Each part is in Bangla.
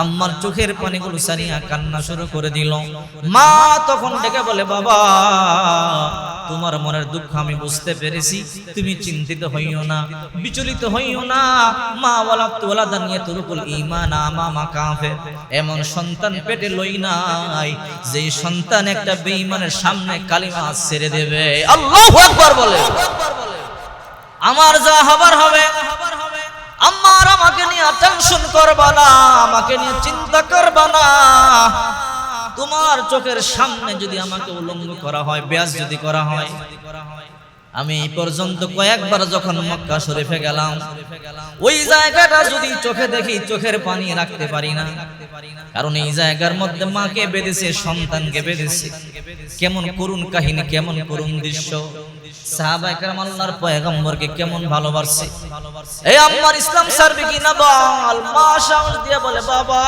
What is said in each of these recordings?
আম্মার চোখের পানিগুলো সারিয়া কান্না শুরু করে দিল। মা তখন ডেকে বলে, বাবা, তোমার মনের দুঃখ আমি বুঝতে পেরেছি। তুমি চিন্তিত হইও না, বিচলিত হইও না। মা ওয়ালা তোলা দানিয়ে তুরুকুল ইমান আমা মা কাফে এমন সন্তান পেটে লই নাই যে সন্তান একটা বেঈমানের সামনে কালিমা ছেড়ে দেবে। আল্লাহু আকবার বলে। আমার যা হবার হবে আমার আমাকে নিয়ে টেনশন করবা না, আমাকে নিয়ে চিন্তা করবা না। তোমার চোখের সামনে যদি আমাকে উলঙ্গ করা হয়, ব্যাস যদি করা হয়। আমি এই পর্যন্ত কয়েকবার যখন মক্কা শরীফে গেলাম, ওই জায়গাটা যদি চোখে দেখি, চোখের পানি রাখতে পারি না। কারণ এই জায়গার মধ্যে মাকে বেঁধেছে, সন্তানকে বেঁধেছে। কেমন করুণ কাহিনী, কেমন করুণ দৃশ্য। কেমন ভালোবাসছে। এই আম্মার ইসলাম না বল? মা দিয়ে বলে, বাবা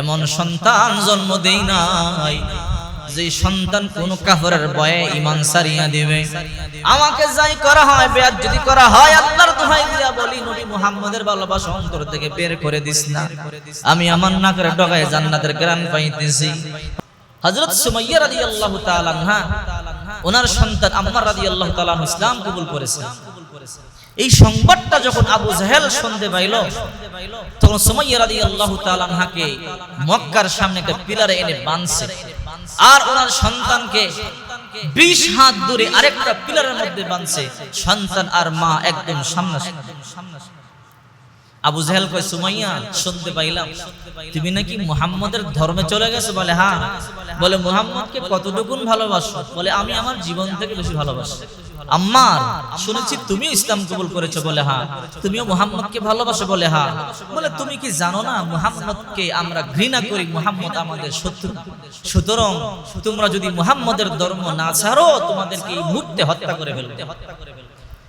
এমন সন্তান জন্ম দেই নাই, যে সন্তান কোন কাফরের বয়ে ইমান সারিয়া দিবে। আমাকে যাই করা হয়, বেয়াদ যদি করা হয়, আল্লাহর দোহাই দিয়া বলি, নবী মুহাম্মদের ভালোবাসা অন্তর থেকে বের করে দিস না। আমি আমার নাকের ডগায় জান্নাতের গ্রান পাইতেছি। হযরত সুমাইয়া রাদিয়াল্লাহু তাআলা ওনার সন্তান আম্মার রাদিয়াল্লাহু তাআলা ইসলাম কবুল করেছে। এই সংবাদটা যখন আবু জাহেল শুনতে পাইল, তখন সুমাইয়া রাদিয়াল্লাহু তাআলা তালাকে মক্কার সামনে একটা পিলারে এনে বাঁধছে। আর ওনার সন্তানকে বিশ হাত দূরে আরেকটা পিলারের মধ্যে বাঁধছে। সন্তান আর মা একদম সামনে আবু জাহেল কয়, সুমাইয়া, শুনতে পাইলাম। তুমি নাকি মুহাম্মদের ধর্মে চলে গেছো? বলে হ্যাঁ। বলে, মুহাম্মদকে কতটুকুন ভালোবাসো? বলে, আমি আমার জীবন থেকে বেশি ভালোবাসি। আম্মার, শুনেছি তুমি ইসলাম কবুল করেছ। বলে হ্যাঁ। তুমিও মুহাম্মদকে ভালোবাসো? বলে হ্যাঁ। বলে, তুমি কি জানো না, মুহাম্মদকে আমরা ঘৃণা করি? মুহাম্মদ আমাদের শত্রু। সুতরাং তোমরা যদি মুহাম্মদের ধর্ম না ছাড়ো, তোমাদেরকে এই মুহূর্তে হত্যা করে ফেলবে।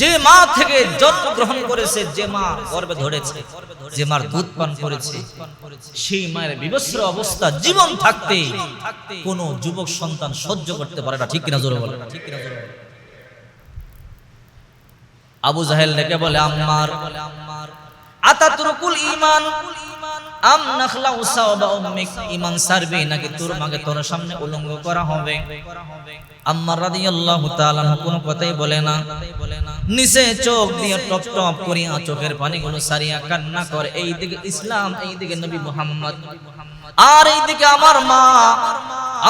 যে মা থেকে জন্ম গ্রহণ করেছে, যে মা গর্বে ধরেছে, যে মার দুধ পান করেছে, সেই মায়ের বিবস্ত্র অবস্থা, জীবন থাকতে কোনো যুবক সন্তান সহ্য করতে পারে না, ঠিক কিনা জোরে বলে ঠিক আবু জাহেল ডেকে বলে, আম্মার আতাতুরকুল ঈমান। আম উসাওবা উম্মিক, ঈমান সারবে নাকি তোর মাকে তোর সামনে উলঙ্গ করা হবে? আম্মার রাদিয়াল্লাহু তাআলা কোনো কথাই বলে না। নিচে চোখ দিয়ে টপ টপ করিয়া চোখের পানিগুলো সারিয়া কান্না করে এই দিকে ইসলাম এই দিকে নবী মুহাম্মদ। আর এইদিকে আমার মা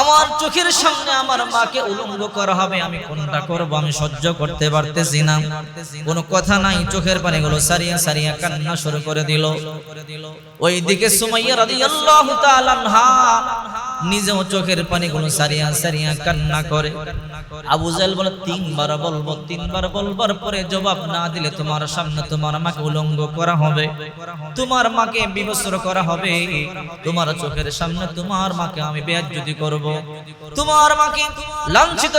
আমার চোখের সামনে আমার মাকে উলঙ্গ করা হবে, আমি কোনটা করব? আমি সহ্য করতে পারতেছি না। কোনো কথা নাই, চোখের পানি গুলো সারিয়া সারিয়া কান্না শুরু করে দিল। ওইদিকে সুমাইয়া রাদিয়াল্লাহু তাআলা নিজেও চোখের পানি গুলো সারিয়া সারিয়া কান্না করে। আবু বলে, তিনবার বলব, তিনবার বলবার পরে জবাব না দিলে তোমার সামনে তোমার মাকে উলঙ্গ করা হবে। তোমার মাকে বিবস্ত্র করা হবে। তোমার চোখের সামনে তোমার মাকে আমি করব। তোমার মাকে লাঞ্ছিত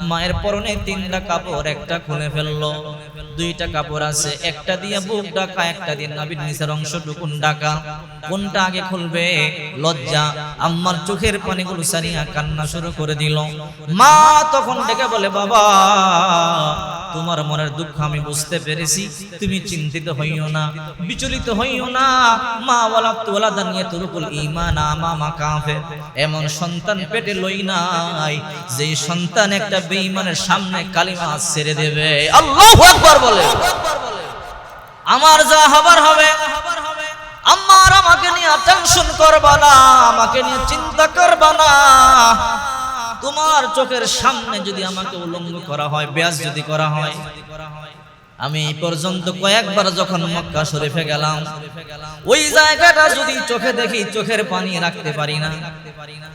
মায়ের পরনে তিনটা কাপড়, একটা খুলে ফেলল। দুইটা কাপড় আছে, একটা দিয়ে বুক ঢাকা একটা দিয়ে নাভির নিচের অংশ টুকুন ঢাকা কোনটা আগে লজ্জা। আম্মার চোখের পানিগুলো সারিয়া কান্না শুরু করে দিল। মা তখন ডেকে বলে, বাবা, তোমার মনের দুঃখ আমি বুঝতে পেরেছি। তুমি চিন্তিত হইও না, বিচলিত হইও না। মা ওয়ালা তোলা দানিয়ে তুরকুল ইমান আমা মা কাফে এমন সন্তান পেটে লই নাই, যে সন্তান একটা বেঈমানের সামনে কালিমা ছেড়ে দেবে। আল্লাহু আকবার বলে। আমার যা হবার হবে। আমার আমাকে নিয়ে টেনশন করবা না, আমাকে নিয়ে চিন্তা করবা না। তোমার চোখের সামনে যদি আমাকে উলঙ্গ করা হয় ব্যাস যদি করা হয়, আমি এই পর্যন্ত কয়েকবার যখন মক্কা শরীফে গেলাম, ওই জায়গাটা যদি চোখে দেখি, চোখের পানি রাখতে পারি না।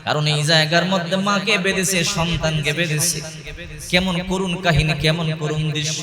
কারণ এই জায়গার মধ্যে মাকে বেঁধেছে, সন্তানকে বেঁধেছে। কেমন করুণ কাহিনী, কেমন করুণ দৃশ্য।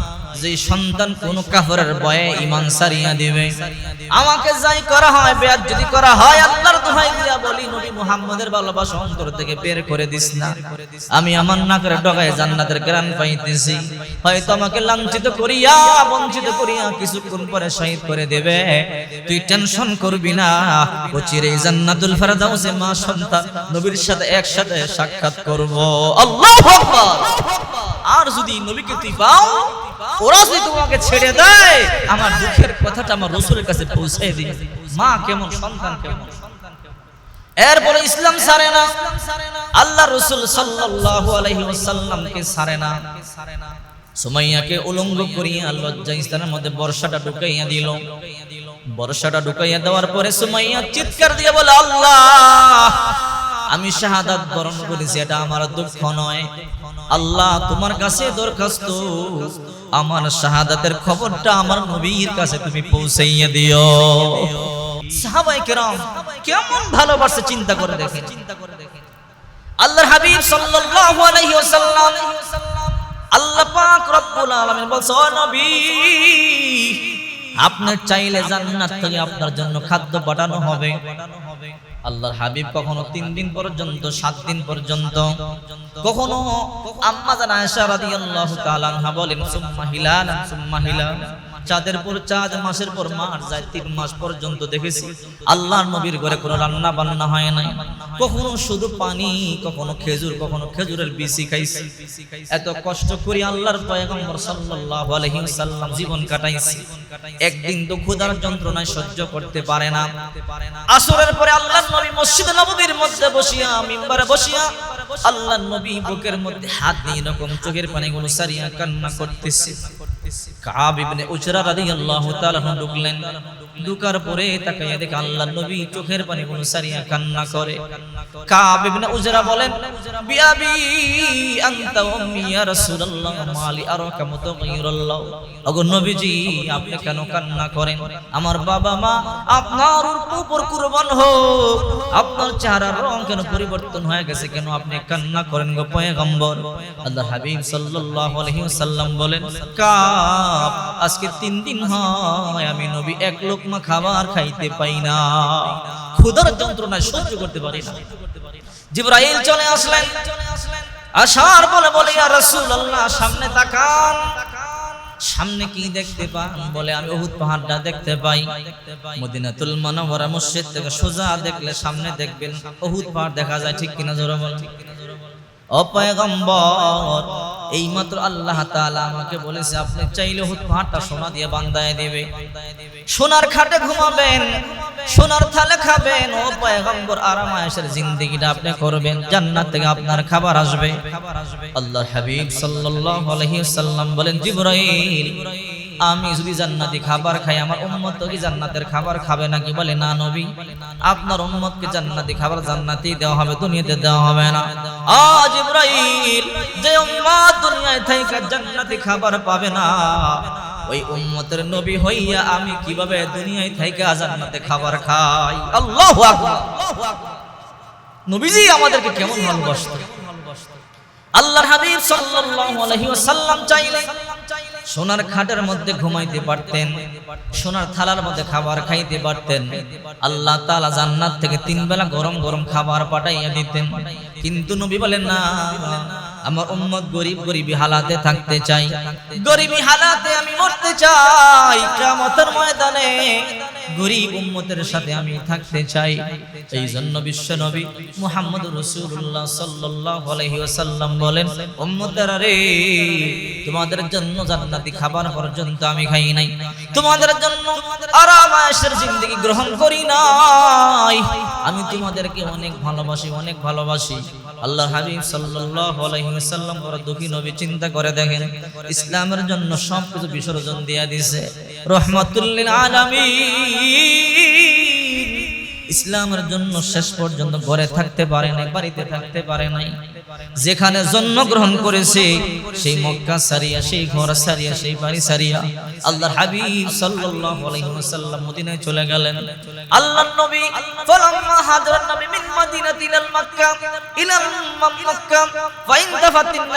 যে সন্তান কোন কাফরের ভয়ে ঈমান সারিয়া দিবে। আমাকে যাই করা হয়, বেয়াদ যদি করা হয়, আল্লাহর দোহাই দিয়া বলি, নবী মুহাম্মদের ভালোবাসা অন্তর থেকে বের করে দিস না। আমি আমার নাকের ডগায় জান্নাতের গ্রান পাইতেছি। হয়তো আমাকে লাঞ্ছিত করিয়া, বঞ্চিত করিয়া কিছুক্ষণ পরে শহীদ করে দেবে। তুই টেনশন করবি না। ও চিরে জান্নাতুল ফেরদাউসে মা সন্তান, নবীর সাথে একসাথে সাক্ষাৎ করব। আল্লাহু আকবার! আর যদি নবীকে তুই পাও ওরা যদি তোমাকে ছেড়ে দেয়, আমার দুঃখের কথাটা আমার রসুলের কাছে পৌঁছে দিই মা কেমন, সন্তান কেমন? এরপরে ইসলাম সারে না। আল্লাহ রসুল সাল্লাল্লাহু আলাইহি ওয়াসাল্লামকে সারে না। সুমাইয়াকে উলঙ্গ করিয়া লজ্জা স্থানের মধ্যে বর্ষাটা ঢুকাইয়া দিল। বর্ষাটা ঢুকাইয়া দেওয়ার পরে সুমাইয়া চিৎকার দিয়ে বলে, আল্লাহ! আমি শাহাদাত বরণ করেছি এটা আমার দুঃখ নয়। আল্লাহ তোমার কাছে দরখাস্ত। আমার শাহাদাতের খবরটা আমার নবীর কাছে তুমি পৌঁছাইয়া দিও। সাহাবাই কেরাম কেমন ভালোবাসে চিন্তা করে দেখে আল্লাহর হাবিব সাল্লাল্লাহু আলাইহি ওয়াসাল্লাম আল্লাহ পাক রব্বুল আলামিন বলছে ও নবী আপনি চাইলে জান্নাত থেকে আপনার জন্য খাদ্য পাঠানো হবে। আল্লাহর হাবিব কখনো তিন দিন পর্যন্ত, সাত দিন পর্যন্ত? কখনো? আম্মা জানা আয়েশা রাদিয়াল্লাহু তাআলা বলেন, সুম্মা হিলাল সুম্মা হিলাল। চাঁদের পর চাঁদ, মাসের পর মাস, যায় তিন মাস পর্যন্ত দেখেছি। আল্লাহর নবীর ঘরে কোনো রান্না বান্না হয় নাই। কখনো শুধু পানি, কখনো খেজুর, কখনো খেজুরের বিসি খাইছি। এত কষ্ট করি আল্লাহর পয়গম্বর সাল্লাল্লাহু আলাইহি সাল্লাম জীবন কাটাইছি। একদিন তো যন্ত্রণায় সহ্য করতে পারে না। আসরের পরে আল্লাহর নবী মসজিদ নববীর মধ্যে বসিয়া, মিম্বারে বসিয়া, আল্লাহর নবী বুকের মধ্যে হাত দিয়ে এরকম চোখের পানিগুলো সারিয়া কান্না করতেছে। কাব ইবনে উজরা রাদিয়াল্লাহু তাআলা ঢুকলেন। ঢুকার পরে তাকাইয়া দেখে আল্লাহর নবী চোখের পানিগুলো সারিয়া কান্না করে। কাব ইবনে উজরা বলেন বিয়াবি আনতা উম্মি ইয়া রাসূলুল্লাহ মালি আরাকা মুতাগাইরাল্লাহ ওগো নবীজি, আপনি কেন কান্না করেন? আমার বাবা মা, আপনার উপর কুরবান হোক। আপনার চেহারার রং কেন পরিবর্তন হয়ে গেছে? কেন আপনি কান্না করেন গো পয়গম্বর? আল্লাহ হাবিব সাল্লাল্লাহু আলাইহি ওয়াসাল্লাম বলেন কাপ আজকে তিন দিন হয় আমি নবী এক লোকমা খাবার খাইতে পাই না। ক্ষুধার যন্ত্রণা সহ্য করতে পারি না। জিবরাইল চলে আসলেন। আসার বলে বলে, ইয়া রাসূলুল্লাহ, সামনে তাকান। সামনে কি দেখতে পান? বলে, আমি উহুদ পাহাড়টা দেখতে পাই। মদিনাতুল মুনাওয়ারা মসজিদ থেকে সোজা দেখলে সামনে দেখবেন উহুদ পাহাড় দেখা যায়। ঠিক কিনা জোরে বলেন? অপয়গম্বর এই মাত্র আল্লাহ তালা আমাকে বলেছে, আপনি চাইলে হুত পাহাড়টা সোনা দিয়ে বান্দায় দেবে। সোনার খাটে ঘুমাবেন, সোনার থালে খাবেন। ও পয়গম্বর আরাম আয়েশের জিন্দেগিটা আপনি করবেন, জান্নাত থেকে আপনার খাবার আসবে। খাবার আসবে আল্লাহ হাবিব সাল্লাল্লাহু আলাইহি সাল্লাম বলেন, জিবরাইল আমি যদি জান্নাতি খাবার খাই, আমার উম্মত তো কি জান্নাতের খাবার খাবে নাকি বলে, না নবী, আপনার উম্মতকে জান্নাতি খাবার জান্নাতি দেওয়া হবে, দুনিয়াতে দেওয়া হবে না। আজ ইব্রাহিম যে উম্মত দুনিয়ায় থেকে জান্নাতি খাবার পাবে না, ওই উম্মতের নবী হইয়া আমি কীভাবে দুনিয়ায় থেকে জান্নাতে খাবার খাই? আল্লাহু আকবার। আল্লাহু আকবার নবীজি আমাদেরকে কেমন ভালোবাসতেন আল্লাহর হাবিব সাল্লাল্লাহু আলাইহি ওয়াসাল্লাম চাইলে সোনার খাটের মধ্যে ঘুমাইতে পারতেন, সোনার থালার মধ্যে খাবার খাইতে পারতেন। আল্লাহ তালা জান্নাত থেকে তিন বেলা গরম গরম খাবার পাঠাইয়া দিতেন। কিন্তু নবী বলেন, না, আমার উম্মত গরিব গরিবী হালাতে থাকতে চাই। গরিবী হালাতে আমি মরতে চাই। কামতের ময়দানে গরিব উম্মতের সাথে আমি থাকতে চাই। এই জন্য বিশ্ব নবী মুহাম্মদ রসুল্লাহ সাল্লাহ আলহিসাল্লাম বলেন রে, তোমাদের জন্য জান্নাতি খাবার পর্যন্ত আমি খাই নাই। তোমাদের জন্য আরাম আয়েশের জিন্দগি গ্রহণ করি নাই। আমি তোমাদেরকে অনেক ভালোবাসি অনেক ভালোবাসি। আল্লাহ হাবিব সাল্লাল্লাহু আলাইহি ওয়াসাল্লাম বড় দুঃখী নবী চিন্তা করে দেখেন, ইসলামের জন্য সব কিছু বিসর্জন দিয়া দিয়েছে রহমাতুল লিল আলামিন। ইসলামের জন্য শেষ পর্যন্ত ঘরে থাকতে পারে নাই, বাড়িতে থাকতে পারে নাই। যেখানে জন্মগ্রহণ করেছে, সেই মক্কা সারিয়া সেই ঘর সারিয়া সেই বাড়ি সারিয়া আল্লাহর হাবিব সাল্লাল্লাহু আলাইহি ওয়াসাল্লাম মদিনায় চলে গেলেন। আল্লাহর নবী ফালাম্মা হাজারান নবী মিন মাদিনাতি ইলাল মক্কা ইলাল মক্কা, ফাইন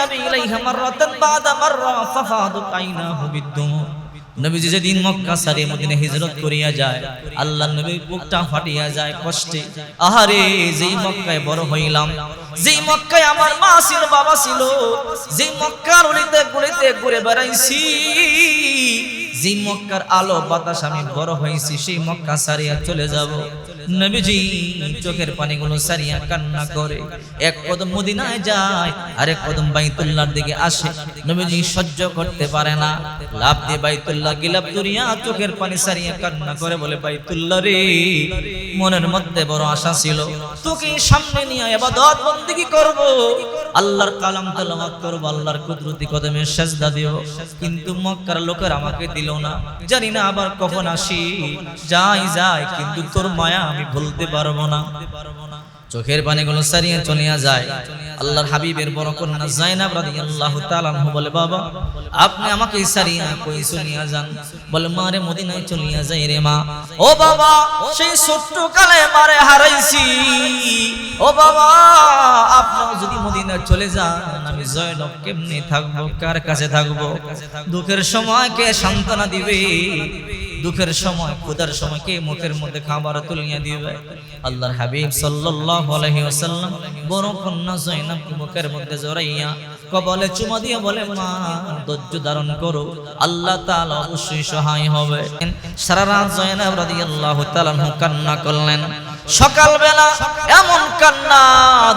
নবী ইলাইহা মাররাতান বাদা মাররা ফাফাদু আইনাহু বিদ্দুমু নবীজি যেদিন মক্কা সারিয়ে মদিনে হিজরত করিয়া যায়, আল্লাহ নবীর বুকটা ফাটিয়া যায় কষ্টে। আহারে, যেই মক্কায় বড় হইলাম, যেই মক্কায় আমার মা ছিল, বাবা ছিল, যেই মক্কার উলিতে গুলিতে ঘুরে বেড়াইছি, যেই মক্কার আলো বাতাস আমি বড় হয়েছি সেই মক্কা সারিয়া চলে যাব। নবীজি চোখের পানিগুলো সারিয়া কান্না করে। এক কদম মদিনায় যায় আর এক কদম বাইতুল্লাহর দিকে আসে। নবীজি সহ্য করতে পারে না। লাভ দিয়ে বাইতুল্লাহ গিলাপ দুরিয়া চোখের পানি সারিয়া কান্না করে বলে, বাইতুল্লাহ রে, মনের মধ্যে বড় আশা ছিল। তোকে সামনে নিয়ে এবাদত বন্দেগী করব? আল্লাহর কালাম তেলাওয়াত করব, আল্লাহর কুদরতি কদমে সেজদা দিও। কিন্তু মক্কার লোকের আমাকে দিল না। জানি না আবার কখন আসি। যাই যাই, কিন্তু তোর মায়া আমি ভুলতে পারব না। চোখের পানিগুলো সারিয়ে চলিয়া যায়। আল্লাহর হাবিবের বড় কন্যা জাইনাব রাদিয়াল্লাহু তাআলা বলে, বাবা, আপনি আমাকে সারিয়া কই চলিয়া যান? বলে মারে মদিনায় চলিয়া যাই রে, মা। ও বাবা, সেই ছোট্ট কালে মারে হারাইছি। ও বাবা, আপনিও যদি মদিনায় চলে যান, আমি জয়নব কেমনে থাকব? কার কাছে থাকব? দুঃখের সময় কে সান্ত্বনা দিবে? দুঃখের সময়, ক্ষুধার সময় কে মুখের মধ্যে খাবার তুলিয়া দিবে? আল্লাহর হাবিব সাল্লাল্লাহু আলাইহি ওয়াসাল্লাম বড় কন্যা জয়নাব মুখের মধ্যে জড়াইয়া কবলে চুমা দিয়ে বলে, মা, ধৈর্য ধারণ করো, আল্লাহ তাআলা অবশ্যই সহায় হবে। সারা রাত জয়নাব রাদিয়াল্লাহু তাআলা কান্না করলেন। সকালবেলা এমন কান্না,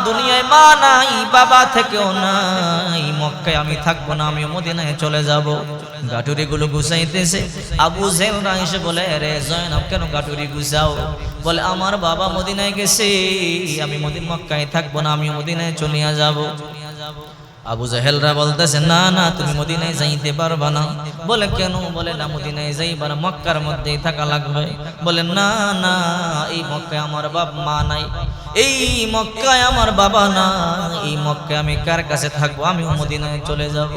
দুনিয়ায় মা নাই, বাবা থেকেও নাই, মক্কায় আমি থাকব না আমি মদিনায় চলে যাব। গাটুরি গুলো গুছাইতেছে। আবু জেলরা এসে বলে রে জয়নব, কেন গাটুরি গুছাও? বলে, আমার বাবা মদিনায় গেছে, আমি মদিন মক্কায় থাকব না আমি মদিনায় চলিয়া যাব। আবু জাহেলরা বলতেছে, না না, তুমি মদিনায় যাইতে পারবা না। বলে, কেন? বলে, না, মদিনায় যাইবা না মক্কার মধ্যেই থাকা লাগবে। বলে, না না, এই মক্কায় আমার বাপ মা নাই। এই মক্কায় আমার বাবা না এই মক্কায় আমি কার কাছে থাকব? আমি মদিনায় চলে যাব।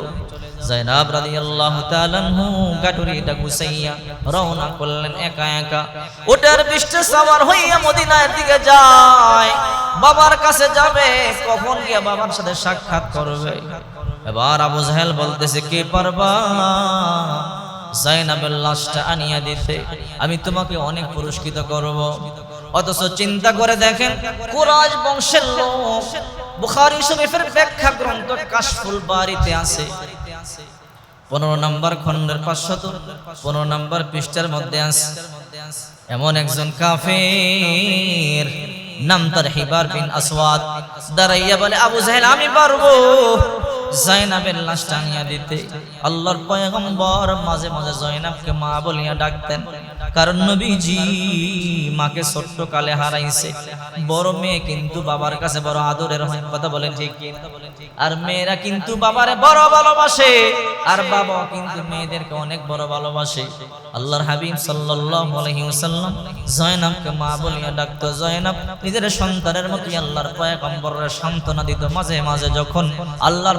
জাইনাব রাদিয়াল্লাহু তাআলা আনহু গাটুরিটা গুছাইয়া রওনা করলেন একা একা। ওটার পৃষ্ঠে সাওয়ার হইয়া মদিনার দিকে যায়। বাবার কাছে যাবে, কখন গিয়া বাবার সাথে সাক্ষাৎ করবে? এবার আবু জাহেল বলতেছে, কে পারবা? জাইনাবের লাশটা আনিয়া দিতে। আমি তোমাকে অনেক পুরস্কৃত করব। অথচ চিন্তা করে দেখেন কুরাজ বংশের লোক, বুখারী শরীফের ব্যাখ্যা গ্রন্থ কাশফুল বাড়িতে আছে। পনেরো নম্বর খন্ডের পাঁচশত, পনেরো নম্বর পৃষ্ঠার মধ্যে আছে এমন একজন কাফের, নাম তার হিবার বিন আসওয়াদ। দাঁড়াইয়া বলে, আবু জাহেল, আমি পারব। জয়নাবের লাশ টানিয়া দিতে। আল্লাহর পয়গম্বর মাঝে মাঝে জয়নাবকে মা বলিয়া ডাকতেন, কারণ নবীজি মাকে ছোট্ট কালে হারাইছে। বড় মেয়ে কিন্তু বাবার কাছে বড় আদরের হয়, কথা বলেন ঠিক আর মেয়েরা কিন্তু বাবারে বড় ভালোবাসে, আর বাবা কিন্তু মেয়েদেরকে অনেক বড় ভালোবাসে। আল্লাহর হাবিব সাল্লাল্লাহু আলাইহি ওয়াসাল্লাম জয়নাবকে মা বলিয়া ডাকতো জয়নাব নিজের সন্তানের মতোই আল্লাহর পয়গম্বরের সান্ত্বনা দিত। মাঝে মাঝে যখন আল্লাহর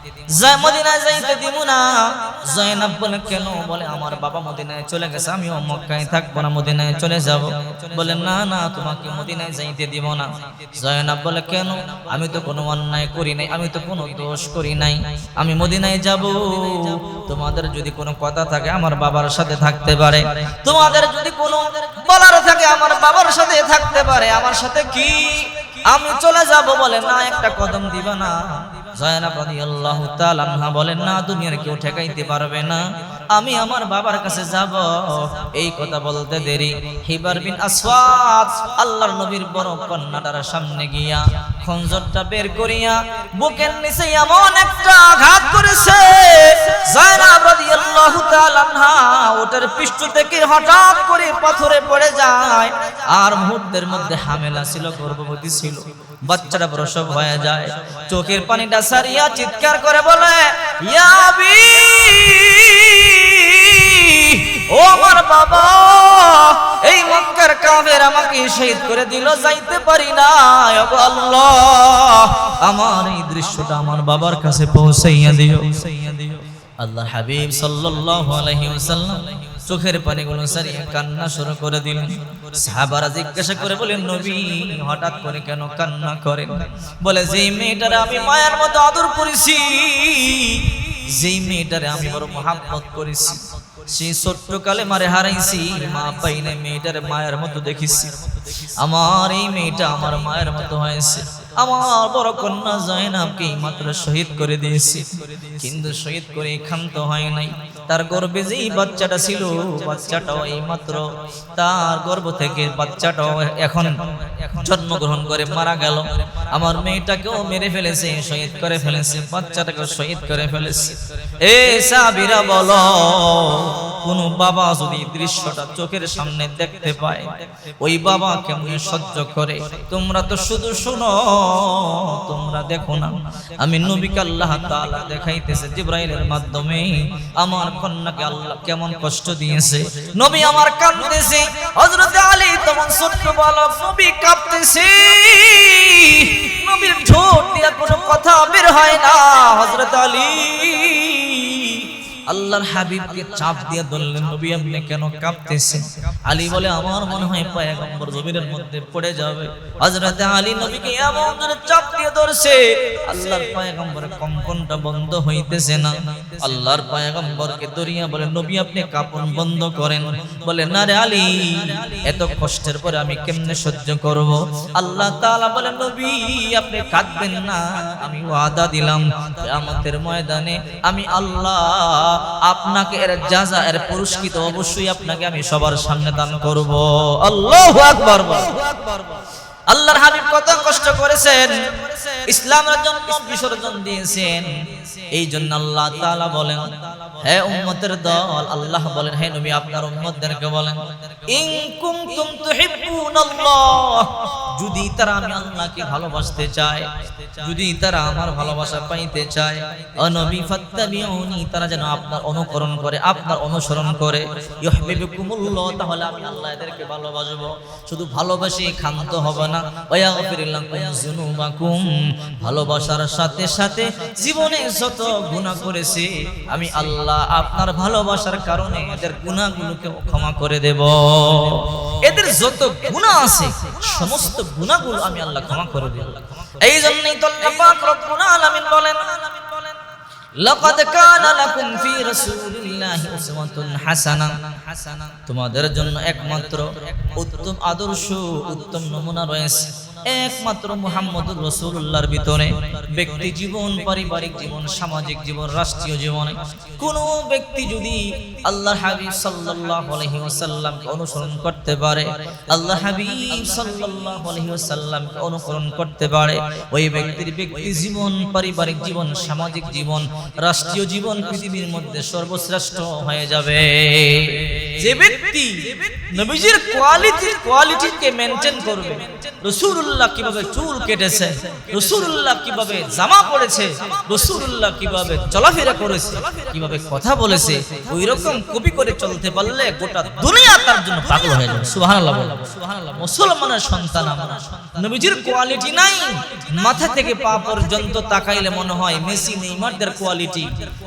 আমি তো কোনো অন্যায় করি নাই, আমি তো কোনো দোষ করি নাই। আমি মদিনায় যাব। তোমাদের যদি কোনো কথা থাকে, আমার বাবার সাথে থাকতে পারে। তোমাদের যদি কোনো বলার থাকে, আমার বাবার সাথে থাকতে পারে। আমার সাথে কি? আমি চলে যাব। বলে, না, একটা কদম দিবা না। জয়নাব রাদিয়াল্লাহু তাআলা বলেন না দুনিয়ার কেউ ঠেকাইতে পারবে না। আমি আমার বাবার কাছে যাব। এই কথা বলতে দেরি। হিবার বিন আসওয়াদ, আল্লাহর নবীর বড় কন্যাটার সামনে গিয়া খঞ্জরটা বের করিয়া বুকের নিচে এমন একটা আঘাত করেছে, জয়নাব রাদিয়াল্লাহু তাআলা ওটার পৃষ্ঠ থেকে হঠাৎ করে পাথরে পড়ে যায়। আর মুহূর্তের মধ্যে হামেলা ছিল, গর্ভবতী ছিল। বাচ্চাটা প্রসব হয়ে যায়। চোখের পানিটা সারিয়া চিৎকার করে বলে ইয়াবি ও আমার বাবা, এই মক্কার কাফের আমাকে শহীদ করে দিল, যাইতে পারি না আল্লাহ। আমার এই দৃশ্যটা আমার বাবার কাছে পৌঁছাইয়া দিও। আল্লাহ হাবিব সাল্লাল্লাহু আলাইহি ওয়াসাল্লাম চোখের পানিগুলো সারিয়ে কান্না শুরু করে দিলেন। সাহাবারা জিজ্ঞাসা করে বলেন, নবী, হঠাৎ করে কেন কান্না করেন? বলে, যেই মেয়েটারে আমি মায়ের মতো আদর করেছি, যেই মেয়েটারে আমি বড় মহাব্বত করেছি সেই ছোট্ট কালে মারে হারাইছি। মা পাইনে মেয়েটার মায়ের মতো দেখিছি। আমার এই মেয়েটা আমার মায়ের মতো হয়েছে। আমার বড় কন্যা জয়নাবকে মাত্র শহীদ করে দিয়েছি। কিন্তু শহীদ করে ক্ষান্ত হয় নাই। তার গর্ভে যেই বাচ্চাটা ছিল, বাচ্চাটাও এই মাত্র তার গর্ভ থেকে বাচ্চাটাও এখন জন্মগ্রহণ করে মারা গেল। আমার মেয়েটাকেও মেরে ফেলেছে, শহীদ করে ফেলেছে, বাচ্চাটাকেও শহীদ করে ফেলেছে। এ সাবিরা বলো, কোন বাবা যদি দৃশ্যটা চোখের সামনে দেখতে পায়, ওই বাবা কেমন সহ্য করে? তোমরা তো শুধু শুনো তোমরা দেখো না। আমি নবীকে আল্লাহ তাআলা দেখাইতেছে জিব্রাইলের মাধ্যমে। আমার কন্যাকে আল্লাহ কেমন কষ্ট দিয়েছে। নবী আমার কাঁদতেছে হযরত আলী তখন ছোট্ট বালক নবী কাঁপতেছে। নবীর ঠোঁট দিয়ে কোনো কথা বের হয় না। হযরত আলী আল্লাহর হাবিবকে চাপ দিয়ে ধরলেন, নবী, আপনি কেন কাঁপতেছেন? আলী বলে, আমার মনে হয় পয়গম্বর জমিনের মধ্যে পড়ে যাবে। হযরত আলী নবীকে এমন ধরে চাপ দিয়ে ধরছে, আল্লাহর পয়গম্বরের কম্পনটা বন্ধ হইতেছে না। আল্লাহর পয়গম্বরকে দরিয়া বলে, নবী, আপনি কাপন বন্ধ করেন। বলে, না রে আলী, এত কষ্টের পরে আমি কেমনে সহ্য করব? আল্লাহ তাআলা বলে, নবী, আপনি কাঁদবেন না, আমি ওয়াদা দিলাম। আমাদের ময়দানে আমি আল্লাহ আপনাকে এর যাজা, এর পুরস্কৃত অবশ্যই আপনাকে আমি সবার সামনে দান করব। আল্লাহ আকবার আল্লাহর হাবিব কত কষ্ট করেছেন। ইসলামের জন্য বিসর্জন দিয়েছেন। এই জন্য আল্লাহ তাআলা বলেন হে উম্মতের দল, আল্লাহ বলেন, হে নবী, আপনার উম্মতদেরকে বলেন, ইন কুনতুম তুহিব্বুনাল্লাহ যদি তারা আমি আল্লাহকে ভালোবাসতে চায়, যদি তারা আমার ভালোবাসা পাইতে চায় ও নবী, ফাত্তাবিউনি তারা যেন আপনার অনুকরণ করে, আপনার অনুসরণ করে, ইউহিব্বুকুমুল্লাহ তাহলে আমি আল্লাহ এদেরকে ভালোবাসবো। শুধু ভালোবাসি, ক্ষান্ত হবে না। ওয়াগফির লাকুম ভালোবাসার সাথে সাথে জীবনে যত গুনাহ করেছে, আমি আল্লাহ আপনার ভালোবাসার কারণে এদের গুনাহগুলোকে ক্ষমা করে দেব। এদের যত গুনাহ আছে, সমস্ত গুণাগুলো আমি আল্লাহ ক্ষমা করে দেব। এই জন্যই তো আল্লাহ আলামিন বলেন তোমাদের জন্য একমাত্র উত্তম আদর্শ, উত্তম নমুনা রয়েছে। একমাত্র মুহাম্মদুর রাসূলুল্লাহর ভিতরে ব্যক্তি জীবন, পারিবারিক জীবন, সামাজিক জীবন, রাষ্ট্রীয় জীবনে কোন ব্যক্তি যদি আল্লাহ হাবিব সাল্লাল্লাহু আলাইহি অনুসরণ করতে পারে আল্লাহ হাবিব ওয়াসাল্লামকে অনুকরণ করতে পারে, ওই ব্যক্তির ব্যক্তি জীবন, পারিবারিক জীবন, সামাজিক জীবন, রাষ্ট্রীয় জীবন পৃথিবীর মধ্যে সর্বশ্রেষ্ঠ হয়ে যাবে। যে ব্যক্তি নবীজির কোয়ালিটি কোয়ালিটিকে মেনটেন করবে রসুল্লাহ কীভাবে চুল কেটেছে রসুল্লাহ কীভাবে জামা পড়েছে রসুল্লাহ কীভাবে চলাফেরা করেছে, কীভাবে কথা বলেছে ওই রকম কপি করে চলতে পারলে গোটা দুনিয়া তার জন্য পাগল হয়ে যাবে। সুবহানাল্লাহ মুসলমানের সন্তান আমরা। নবীজির কোয়ালিটি নাই। মাথা থেকে পা পর্যন্ত তাকাইলে মনে হয় মেসি, নেইমারদের কোয়ালিটি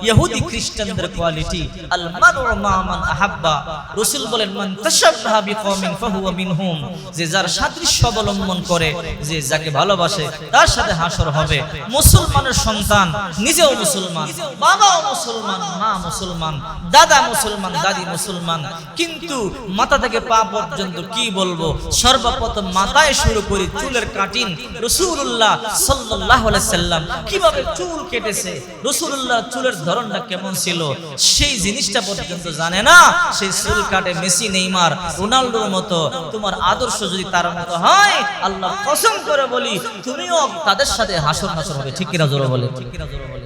ইহুদি খ্রিস্টানদের কোয়ালিটি আল মারউ মা মান আহাব্বা। রাসূল বলেন, মান তাশাব্বাহা বিকওমিন ফাহুয়া মিনহুম। যে যার সাদৃশ্য অবলম্বন করে যে যাকে ভালোবাসে, তার সাথে হাসর হবে। মুসলমানের সন্তান, নিজেও মুসলমান, বাবাও মুসলমান, মা মুসলমান, দাদা মুসলমান, দাদি মুসলমান। কিন্তু মাথা থেকে পা পর্যন্ত কি বলব? সর্বপ্রথম মাথায় শুরু করি চুলের কাটিং। রসুল্লাহ সাল্লাহ সাল্লাম কীভাবে চুল কেটেছে? রসুল্লাহ চুলের ধরনটা কেমন ছিল? সেই জিনিসটা পর্যন্ত জানে না। সেই চুল কাটে মেসি, নেইমার, রোনাল্ডোর মতো। তোমার আদর্শ যদি তার মতো হয় আল্লাহ কসম করে বলি, তুমিও তাদের সাথে হাসর হাসর হবে। ঠিক কিনা জোরে বলে ঠিক কিনা বলে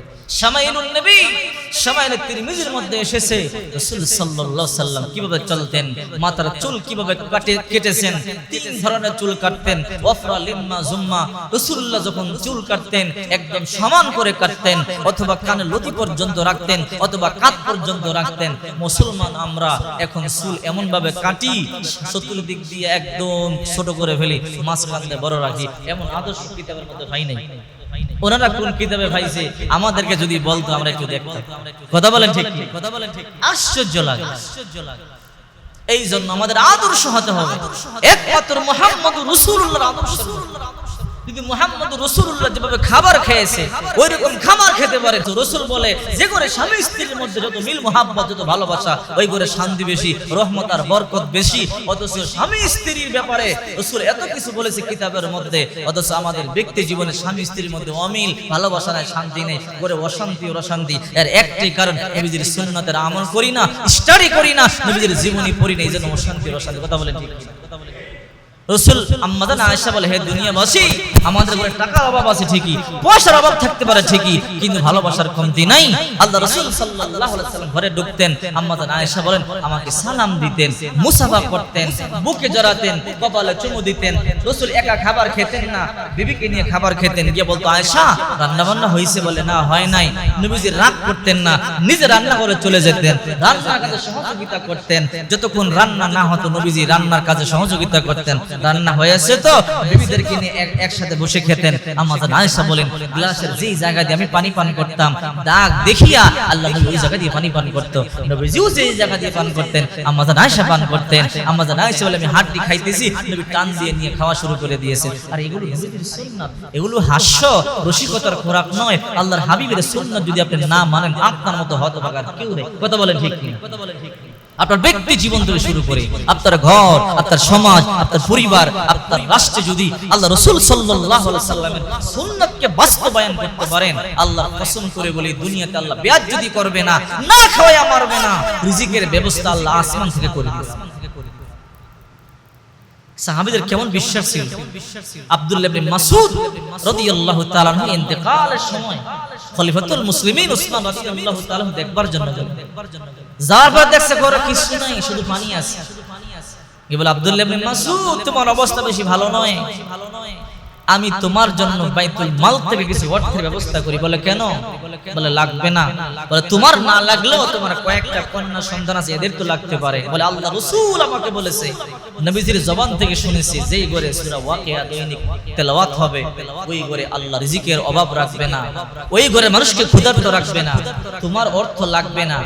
চুল কীভাবে কাটে কেটেছেন ধরনের চুল কাটতেন চুল কাটতেন, একদম সমান করে কাটতেন, অথবা কানে লতি পর্যন্ত রাখতেন, অথবা কাত পর্যন্ত রাখতেন। মুসলমান আমরা এখন চুল এমন ভাবে কাটি, চতুর্দিক দিয়ে একদম ছোট করে ফেলি, মাঝখান দিয়ে বড় রাখি, এমন আদর্শ কিতাবের মধ্যে ভাই নাই। ওনারা কোন কিতাবে ভাইছে? আমাদেরকে যদি বলতো, আমরা একটু দেখতাম। কথা বলেন ঠিক কথা বলেন ঠিক আশ্চর্য লাগে। আশ্চর্য লাগে এই জন্য আমাদের আদর্শ হতে হবে। একমাত্র মোহাম্মদ রসুল্লাহ আদর্শ মোহাম্মদ রসুল্লাহ যেভাবে খাবার খেয়েছে ওই রকম খাবার খেতে পারে। রসুল বলে, যে করে স্বামী স্ত্রীর মধ্যে যত মিল যত ভালোবাসা, ওই করে শান্তি বেশি, রহমত আর বরকত বেশি। অথচ স্বামী স্ত্রীর ব্যাপারে রসুল এত কিছু বলেছে কিতাবের মধ্যে। অথচ আমাদের ব্যক্তি জীবনে স্বামী স্ত্রীর মধ্যে অমিল, ভালোবাসা নাই, শান্তি নেই করে অশান্তি অশান্তি। এর একটাই কারণ, নবীজির সুন্নতের আমল করি না স্টাডি করি না, নবীজির জীবনী পড়ি না, এই জন্য অশান্তি অশান্তি। কথা বলেন কথা বলেন? রসুল আম্মাদান আয়েশা বলে, হে দুনিয়াবাসী, আমাদের ঘরে টাকার অভাব আছে ঠিকই, পয়সার অভাব থাকতে পারে ঠিকই, কিন্তু ভালোবাসার কমতি নাই। আল্লাহ রসুল সাল্লাল্লাহু ঘরে ঢুকতেন, আম্মাদান আয়েশা বলেন, আমাকে সালাম দিতেন, মুসাফা করতেন, বুকে জড়াতেন, কপালে চুমু দিতেন। রসুল একা খাবার খেতেন না, বিবিকে নিয়ে খাবার খেতেন, গিয়ে বলতো, আয়েশা রান্না বান্না হয়েছে বলে না, হয় নাই। নবীজি রাগ করতেন না, নিজে রান্না করে চলে যেতেন, রান্নার কাজে সহযোগিতা করতেন, যতক্ষণ রান্না না হতো, নবীজি রান্নার কাজে সহযোগিতা করতেন। রান্না হয়েছে তো। বিবিদেরকে নিয়ে একসাথে বসে খেতেন। আমাদের আয়েশা বলেন, গ্লাসের যেই জায়গা দিয়ে আমি পানি পান করতাম, দাগ দেখিয়া আল্লাহ ওই জায়গা দিয়ে পানি পান করতো। নবীজিও যেই জায়গা দিয়ে পান করতেন আমাদের আয়েশা পান করতেন। আমাদের আয়েশা বলে, আমি হাড্ডি খাইতেছি। নবী টান দিয়ে নিয়ে খাওয়া শুরু করে দিয়েছে আর এগুলো এগুলো হাস্য, রসিকতার খোরাক নয়। আল্লাহর হাবিবের সুন্নাত যদি আপনি না মানেন, আপনার মতো হতভাগার কেউ নেই। কথা বলেন ঠিক কথা বলেন ঠিক? আপনার ব্যক্তি জীবন থেকে শুরু করে আপনার ঘর, আপনার সমাজ, আপনার পরিবার, আপনার রাষ্ট্রে যদি আল্লাহ রসুল সাল্লামের সুন্নতকে বাস্তবায়ন করতে পারেন, আল্লাহ কসম করে বলি, দুনিয়াতে আল্লাহ ব্যাজ যদি করবে না না খাওয়া মারবে না, রিজিকের ব্যবস্থা আল্লাহ আসমান থেকে করে দিবে। সাহাবীদের কেমন বিশ্বাস ছিল? আব্দুল্লাহ ইবনে মাসউদ রাদিয়াল্লাহু তাআলা আনহু ইন্তেকালের সময় খলিফাতুল মুসলিমিন উসমান রাদিয়াল্লাহু তাআলা দেখবার জন্য গেলেন যার পর দেখছে ঘরে কিছু নাই শুধু পানি আছে। কি বলে আব্দুল্লাহ ইবনে মাসউদ তোমার অবস্থা বেশি ভালো নয়। আমি তোমার জন্য বাইতুল মাল থেকে কিছু অর্থের ব্যবস্থা করি। বলে কেন? বলে, লাগবে না। বলে, তোমার না লাগলেও তোমার কয়েকটা কন্যা সন্তান আছে, এদের তো লাগতে পারে। বলে, আল্লাহ রসুল আমাকে বলেছে, নবীজির জবান থেকে শুনেছি, যেই ঘরে সূরা ওয়াকিয়া দৈনিক তেলাওয়াত হবে, ওই ঘরে আল্লাহ রিজিকের অভাব রাখবে না। ওই ঘরে মানুষকে ক্ষুধার্ত রাখবে না। তোমার অর্থ লাগবে না।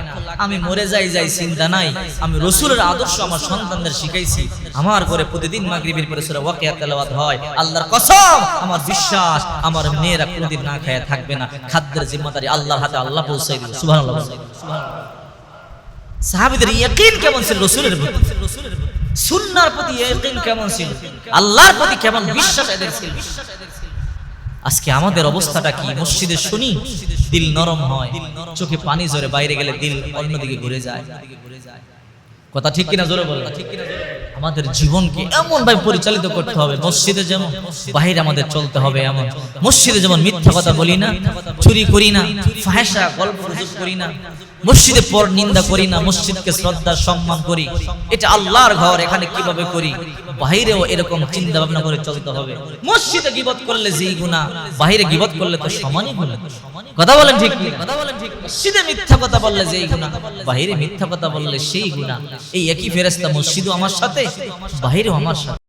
আমি মরে যাই যাই, চিন্তা নাই। আমি রসুলের আদর্শ আমার সন্তানদের শিখাইছি। আমার ঘরে প্রতিদিন মাগরিবের পরে সূরা ওয়াকিয়া তেলাওয়াত হয়। আল্লাহর কসম আমার বিশ্বাস, আমার মেয়েরা কোনদিন না খায় থাকবে না। খাদ্যের জিম্মাদারি আল্লাহর হাতে আল্লাহ দিবে। সুবহানাল্লাহ। সাহাবীদের ইয়াকিন কেমন ছিল? রসুলের সুন্নার প্রতি ইয়াকিন কেমন ছিল? আল্লাহর প্রতি কেমন বিশ্বাস এদের ছিল? আজকে আমাদের অবস্থাটা কি? মসজিদে শুনি, দিল নরম হয়, চোখে পানি জোরে বাইরে গেলে দিল অন্যদিকে ঘুরে যায়। কথা ঠিক কিনা জোরে বলো। ঠিক কিনা আমাদের জীবনকে এমন ভাবে পরিচালিত করতে হবে, মসজিদে যেমন বাহিরে আমাদের চলতে হবে এমন। মসজিদে যেমন মিথ্যা কথা বলি না, চুরি করি না ফাহেসা গল্প করি না মসজিদে পর নিন্দা করি না, মসজিদকে শ্রদ্ধা, সম্মান করি। এটা আল্লাহর ঘর, এখানে কীভাবে করি? বাইরেও এরকম চিন্তা ভাবনা করে চলতে হবে। মসজিদে গিবত করলে যেই গুণা বাইরে গিবত করলে তো সমানই গুণা কথা বলেন ঠিক কথা বলেন ঠিক মসজিদে মিথ্যা কথা বললে যেই গুণা বাইরে মিথ্যা কথা বললে সেই গুণা এই একই ফেরেস্তা মসজিদও আমার সাথে বাইরেও আমার সাথে।